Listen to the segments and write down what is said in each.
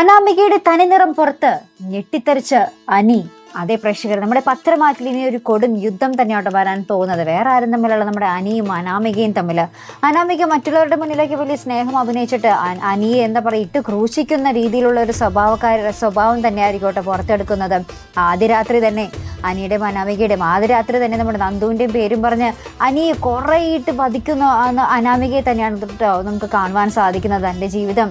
അനാമികയുടെ തനിനിറം പുറത്ത് ഞെട്ടിത്തെറിച്ച് അനി. അതേ പ്രേക്ഷകർ നമ്മുടെ പത്രമാറ്റിൽ ഇനി ഒരു കൊടും യുദ്ധം തന്നെയാണ് വരാൻ പോകുന്നത്. വേറെ ആരും തമ്മിലുള്ള നമ്മുടെ അനിയും അനാമികയും തമ്മിൽ അനാമിക മറ്റുള്ളവരുടെ മുന്നിലേക്ക് വലിയ സ്നേഹം അഭിനയിച്ചിട്ട് അനിയെ എന്താ പറയുക ഇട്ട് ക്രൂശിക്കുന്ന രീതിയിലുള്ള ഒരു സ്വഭാവക്കാര സ്വഭാവം തന്നെ ആയിരിക്കോട്ടെ പുറത്തെടുക്കുന്നത്. ആദ്യ രാത്രി തന്നെ അനിയുടെയും അനാമികയുടെയും ആദ്യ രാത്രി തന്നെ നമ്മുടെ നന്ദുവിന്റെയും പേരും പറഞ്ഞ് അനിയെ കുറേ ഇട്ട് പതിക്കുന്ന അനാമികയെ തന്നെയാണ് നമുക്ക് കാണുവാൻ സാധിക്കുന്നത് എന്റെ ജീവിതം.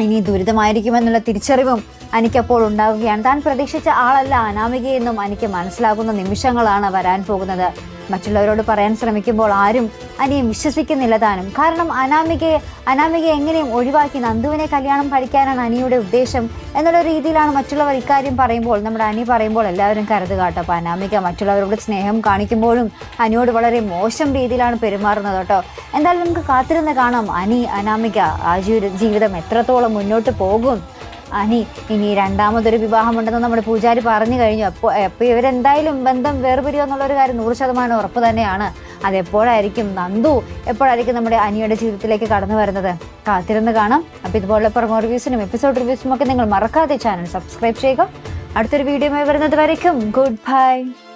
ഇനി ദുരിതമായിരിക്കുമെന്നുള്ള തിരിച്ചറിവും എനിക്കപ്പോൾ ഉണ്ടാവുകയാണ്. താൻ പ്രതീക്ഷിച്ച ആളല്ല അനാമികയെന്നും അനിക്ക് മനസ്സിലാകുന്ന നിമിഷങ്ങളാണ് വരാൻ പോകുന്നത്. മറ്റുള്ളവരോട് പറയാൻ ശ്രമിക്കുമ്പോൾ ആരും അനിയും വിശ്വസിക്കുന്നില്ല താനും. കാരണം അനാമികയെ അനാമികയെ എങ്ങനെയും ഒഴിവാക്കി നന്ദുവിനെ കല്യാണം കഴിക്കാനാണ് അനിയുടെ ഉദ്ദേശം എന്നുള്ള രീതിയിലാണ് മറ്റുള്ളവർ ഇക്കാര്യം പറയുമ്പോൾ നമ്മുടെ അനി പറയുമ്പോൾ എല്ലാവരും കരുതുക കേട്ടോ അപ്പോൾ അനാമിക മറ്റുള്ളവരോട് സ്നേഹം കാണിക്കുമ്പോഴും അനിയോട് വളരെ മോശം രീതിയിലാണ് പെരുമാറുന്നത് കേട്ടോ. എന്തായാലും നമുക്ക് കാത്തിരുന്ന് കാണാം. അനി അനാമിക ആ ജീവിതം എത്രത്തോളം മുന്നോട്ട് പോകും? അനി ഇനി രണ്ടാമതൊരു വിവാഹമുണ്ടെന്ന് നമ്മുടെ പൂജാരി പറഞ്ഞു കഴിഞ്ഞു. അപ്പോൾ അപ്പോൾ ഇവരെന്തായാലും ബന്ധം വേർപിരിയോ എന്നുള്ളൊരു കാര്യം നൂറ് ശതമാനം ഉറപ്പ് തന്നെയാണ്. അതെപ്പോഴായിരിക്കും നന്ദു എപ്പോഴായിരിക്കും നമ്മുടെ അനിയുടെ ജീവിതത്തിലേക്ക് കടന്നു വരുന്നത്? കാത്തിരുന്ന് കാണാം. അപ്പോൾ ഇതുപോലുള്ള പ്രൊമോ റിവ്യൂസിനും എപ്പിസോഡ് റിവ്യൂസിനും ഒക്കെ നിങ്ങൾ മറക്കാതെ ചാനൽ സബ്സ്ക്രൈബ് ചെയ്യുക. അടുത്തൊരു വീഡിയോ വരുന്നത് വരയ്ക്കും. Good bye